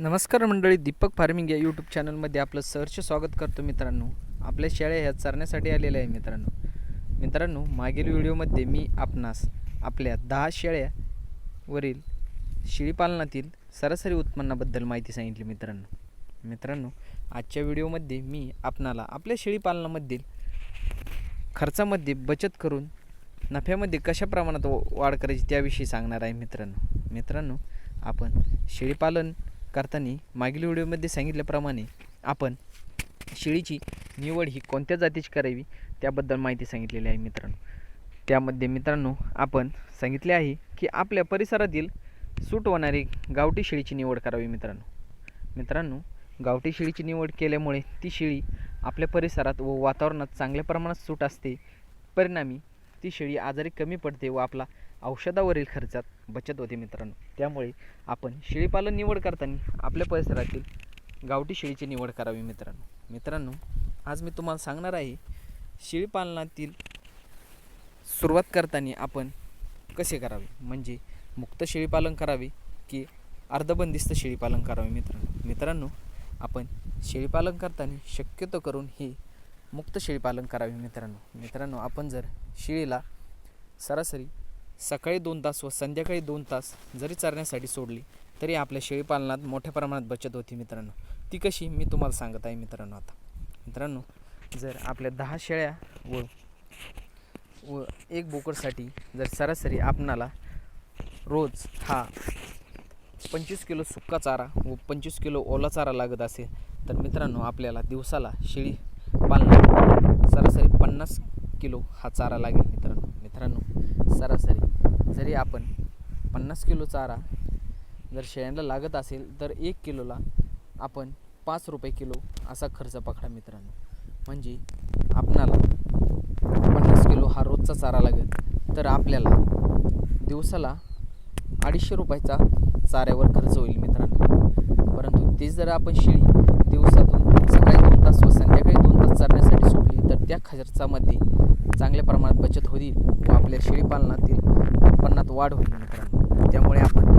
नमस्कार मंडळी दीपक फार्मिंग या यूट्यूब चॅनलमध्ये आपलं सहर्ष स्वागत करतो मित्रांनो. आपल्या शेळ्या ह्या चरण्यासाठी आलेल्या आहे मित्रांनो. मित्रांनो मागील व्हिडिओमध्ये मी आपणास आपल्या दहा शेळ्यावरील शेळीपालनातील सरासरी उत्पन्नाबद्दल माहिती सांगितली मित्रांनो. मित्रांनो आजच्या व्हिडिओमध्ये मी आपणाला आपल्या शेळीपालनामधील खर्चामध्ये बचत करून नफ्यामध्ये कशा प्रमाणात वाढ करायची त्याविषयी सांगणार आहे मित्रांनो. मित्रांनो आपण शेळीपालन करताना मागील व्हिडिओमध्ये सांगितल्याप्रमाणे आपण शेळीची निवड ही कोणत्या जातीची करावी त्याबद्दल माहिती सांगितलेली आहे मित्रांनो. त्यामध्ये मित्रांनो आपण सांगितले आहे की आपल्या परिसरातील सूट होणारी गावठी शेळीची निवड करावी मित्रांनो. मित्रांनो गावठी शेळीची निवड केल्यामुळे ती शेळी आपल्या परिसरात व वातावरणात चांगल्या प्रमाणात सूट असते. परिणामी ती शेळी आजारी कमी पडते व आपला औषधावरील खर्चात बचत होते मित्रांनो. त्यामुळे आपण शेळीपालन निवड करताना आपल्या परिसरातील गावठी शेळीची निवड करावी मित्रांनो. मित्रांनो आज मी तुम्हाला सांगणार आहे शेळीपालनातील सुरुवात करताना आपण कसे करावे? म्हणजे मुक्त शेळीपालन करावे की अर्धबंदिस्त शेळीपालन करावे मित्रांनो? मित्रांनो आपण शेळीपालन करताना शक्यतो करून हे मुक्त शेळीपालन करावे मित्रांनो. मित्रांनो आपण जर शेळीला सरासरी सकाळी दोन तास व संध्याकाळी दोन तास जरी चरण्यासाठी सोडली तरी आपल्या शेळीपालनात मोठ्या प्रमाणात बचत होती मित्रांनो. ती कशी? मी तुम्हाला सांगत आहे मित्रांनो आता. मित्रांनो जर आपल्या दहा शेळ्या व व एक बोकडसाठी जर सरासरी आपणाला रोज हा पंचवीस किलो सुक्का चारा व पंचवीस किलो ओला चारा लागत असेल तर मित्रांनो आपल्याला दिवसाला शेळी पालनात सरासरी पन्नास किलो हा चारा लागेल मित्रांनो. मित्रांनो सरासरी. जरी आपण पन्नास किलो चारा जर शेळ्यांना लागत असेल तर एक किलोला आपण पाच रुपये किलो असा खर्च पकडा मित्रांनो. म्हणजे आपणाला पन्नास किलो हा रोजचा चारा लागेल. तर आपल्याला दिवसाला अडीचशे रुपयाचा चाऱ्यावर खर्च होईल मित्रांनो. परंतु तेच जर आपण शेळी दिवसातून सकाळी दोन तास व संध्याकाळी दोन तास चारण्यासाठी सोडली तर त्या खर्चामध्ये चांगल्या प्रमाणात बचत होईल व आपल्या शेळीपालनातील उत्पन्नात वाढ होईल मित्रांनो. त्यामुळे आपण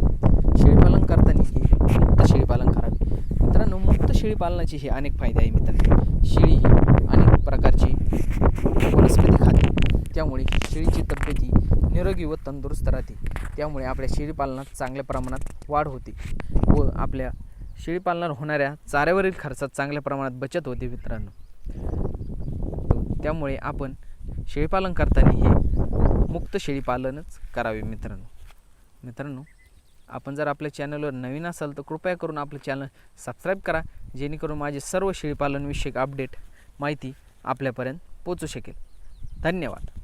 शेळीपालन करताना हे मुक्त शेळीपालन करावे. मित्रांनो मुक्त शेळीपालनाचे हे अनेक फायदे आहे मित्रांनो. शेळी ही अनेक प्रकारची वनस्पती खाते. त्यामुळे शेळीची तब्येत ही निरोगी व तंदुरुस्त राहते. त्यामुळे आपल्या शेळीपालनात चांगल्या प्रमाणात वाढ होते व आपल्या शेळीपालनात होणाऱ्या चाऱ्यावरील खर्चात चांगल्या प्रमाणात बचत होते मित्रांनो. त्यामुळे आपण शेळीपालन करताना हे मुक्त शेळीपालनच करावे मित्रांनो. मित्रांनो आपण जर आपल्या चॅनलवर नवीन असाल तर कृपया करून आपलं चॅनल सबस्क्राईब करा जेणेकरून माझे सर्व शेळीपालनविषयक अपडेट माहिती आपल्यापर्यंत पोचू शकेल. धन्यवाद.